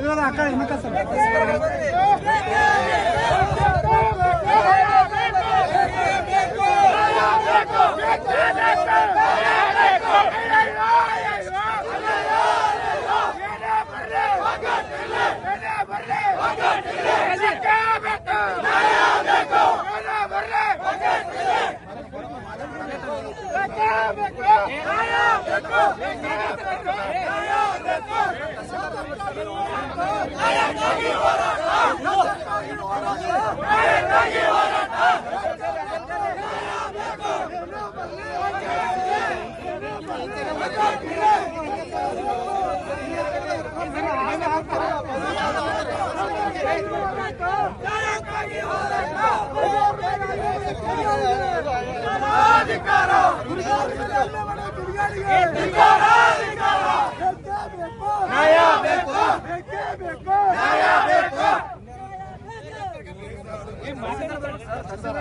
ಇರೋದು ಆ ಕಡೆ ಹಿಮಕ ಬೇಕು. ನ್ಯಾಯ ಬೇಕು. ಬೇಕೇ. ಬೇಕು.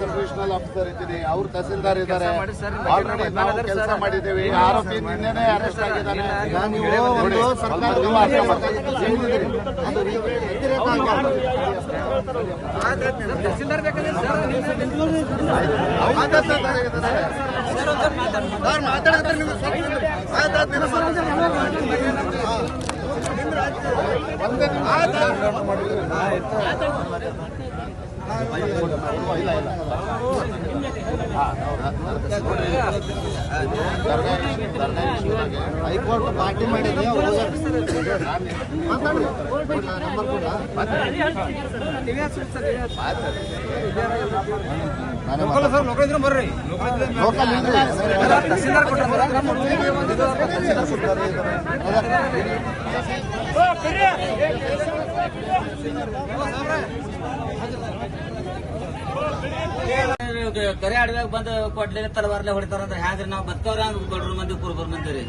ಸರ್ವಿಷನಲ್ ಆಫೀಸರ್ ಇದ್ದೀನಿ. ಅವ್ರು ತಹಸೀಲ್ದಾರ್ ಇದ್ದಾರೆ. ಆಲ್ರೆಡಿ ನಾವು ಕೆಲಸ ಮಾಡಿದ್ದೇವೆ. ಈಗ ಆರೋಪಿ ನಿನ್ನೆನೆ ಅರೆಸ್ಟ್ ಆಗಿದ್ದಾನೆ. ಅರ್ಥ ಮಾಡ್ಕೊಳ್ಳಿ. ಹೈಕೋರ್ಟ್ ಪಾರ್ಟಿ ಮಾಡಿದೆ ಲೋಕಲ್ ಕರೆ ಆಡ್ಬೇಕು ಬಂದು ಕೊಡ್ಲೇ ತಲವಾರ್ಲೆ ಹೊಡಿತಾರ ಅಂದ್ರೆ ಹ್ಯಾಂಗ್ರಿ ನಾವು ಬದುಕವ್ರ ಬಡ್ರ ಮಂದಿ ಕುರುಬರ್ ಮಂದಿ ರೀ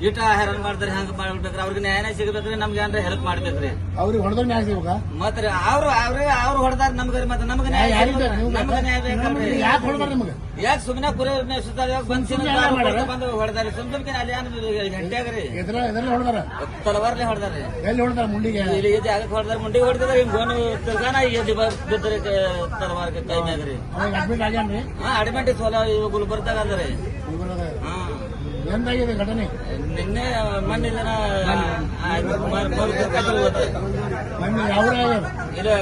ಇಟ ಹೈರಾಣ ಮಾಡಿದ್ರೆ ಹಂಗ ಮಾಡ್ಬೇಕ್ರಿ ಅವ್ರಿಗೆ ನ್ಯಾಯ ಸಿಗಬೇಕ್ರಿ ನಮ್ಗೆ ಏನಾರ ಹೆಲ್ಪ್ ಮಾಡ್ಬೇಕ್ರಿ. ಅವ್ರಿಗೆ ಹೊಡೆದ್ರೆ ನ್ಯಾಯ ಸಿಗ್ಬೇಕ? ಮತ್ರಿ ಅವ್ರು ಅವ್ರೇ ಅವ್ರು ಹೊಡೆದಾರ ನಮ್ಗೆ ಮತ್ತೆ ನಮ್ಗೆ ನ್ಯಾಯ ನಮ್ಗೆ ನ್ಯಾಯ ಯಾಕೆ ಹೊಡೆದಾರ ನಿಮಗೆ? ಯಾಕೆ ಸುಮ್ಮನೆ ಕುರಿ ಮೇಯಿಸ್ತಾರೆ ಯಾಕೆ ಬಂದ್? ಬಂದು ಹೊಡೆದಾರೆ ಸುಮ್ ಸುಮ್ಕೆ ಅಲ್ಲಿ ಏನ್ ಗಂಟೆಗ್ರಿ ಹೊಡೆದಾರ? ತಲವಾರ್ಲೆ ಹೊಡೆದಾರೆ ಎಲ್ಲಿ ಹೊಡೆದಾರ ಮುಂಡಿಗೆ? ಇಲ್ಲಿ ಈ ಜಾಗಕ್ಕೆ ಹೊಡೆದಾರೆ? ಮುಂಡಿ ಹೊಡೆದ್ರೆ ಹಿಂಗ್ ಗೋನು ತಿರ್ಗಾನ ಎಲ್ಲಿ ಬಿದ್ದರೆ ತಲವಾರ್ಗೆ ಕೈ ಮ್ಯಾಗ್ರಿ ಅಡ್ಮಿಟ್ ಆಗ್ಯಾನ್ರಿ? ಹಾ ಅಡಿಮೆಂಟಿ ಸೋಲ ಇವ ಗುಲ್ಬರ್ದಾಗ ಅಂದ್ರೆ ಹಾ. ಎಂದಾಗಿದೆ ಘಟನೆ? ನಿನ್ನೆ ಮೊನ್ನೆ ದಿನ ಮೊನ್ನೆ ಯಾವ ಇದು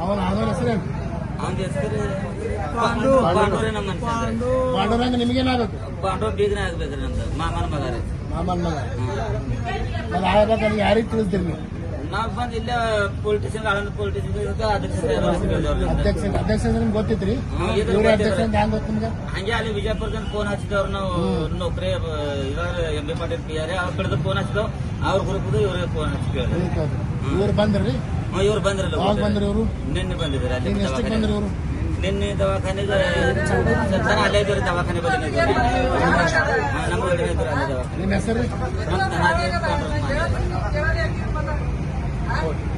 ಅವನ ಅವನ ಹೆಸರೇನು? ಅವನ ಹೆಸರು ಪಾಂಡು. ಪಾಂಡೂರಿ ನಮ್ಮ ಮನುಷ್ಯ ಪಾಂಡುರಂಗ ನಿಮಗೇನಾಗಬೇಕು ಪಾಂಡು ಬೀಗನೇ ಆಗ್ಬೇಕ್ರಿ ನಮ್ದು. ಮಾಮನ ಮಗ ರೀ. ಮಾಮನ್ ಮಗ. ಯಾರಿಗೆ ತಿಳಿಸ್ತೀರಿ ನೀವು? ನಾವ್ ಬಂದ್ ಇಲ್ಲೇ ಪೊಲಿಟಿಷಿಯನ್ ಆಳಂದ ಪೊಲಿಟಿಷಿಯನ್ ಅಧ್ಯಕ್ಷ ಅಧ್ಯಕ್ಷ ನಿಮ್ಗೆ ಗೊತ್ತಿತ್ರಿ? ಇವ್ರ. ಅಧ್ಯಕ್ಷ ಅಂತ ಹೆಂಗ್ ಗೊತ್ತು ನಿಮ್ಗೆ? ಹಂಗೆ ಅಲ್ಲಿ ವಿಜಯಪುರದಿಂದ ಫೋನ್ ಹಚ್ಚಿದವ್ರು ನಾವು ನೌಕರಿ ಇರೋರು M B Patil P R ಅವ್ರ ಕಡೆದು ಫೋನ್ ಹಚ್ಚಿದವ್. ಅವ್ರ ಗ್ರೂಪ್ ಇವ್ರಿಗೆ ಫೋನ್ ಹಚ್ಚಿದ್ರು ಇವ್ರು ಬಂದ್ರಿ? ಇವ್ರು ಬಂದ್ರಲ್ಲ ಬಂದ್ರಿ ಇವರು? ನಿನ್ನೆ ಬಂದಿದ್ರು ಅಲ್ಲಿ ಬಂದ್ರಿ ಇವರು? ನಿನ್ನೆ ದವಾಖಾನೆಗೆ ಜನ ಅಲ್ಲೇ ಇದ್ರು ದವಾಖಾನೆ ನಮ್ಮ ಇದ್ರು ನಿಮ್ಮ ಹೆಸರು? ನಮ್ಮ ಧನಾದೇವಿ ಕೊಂಡ್ರು ಮಾತಾಡ್ತಾರೆ.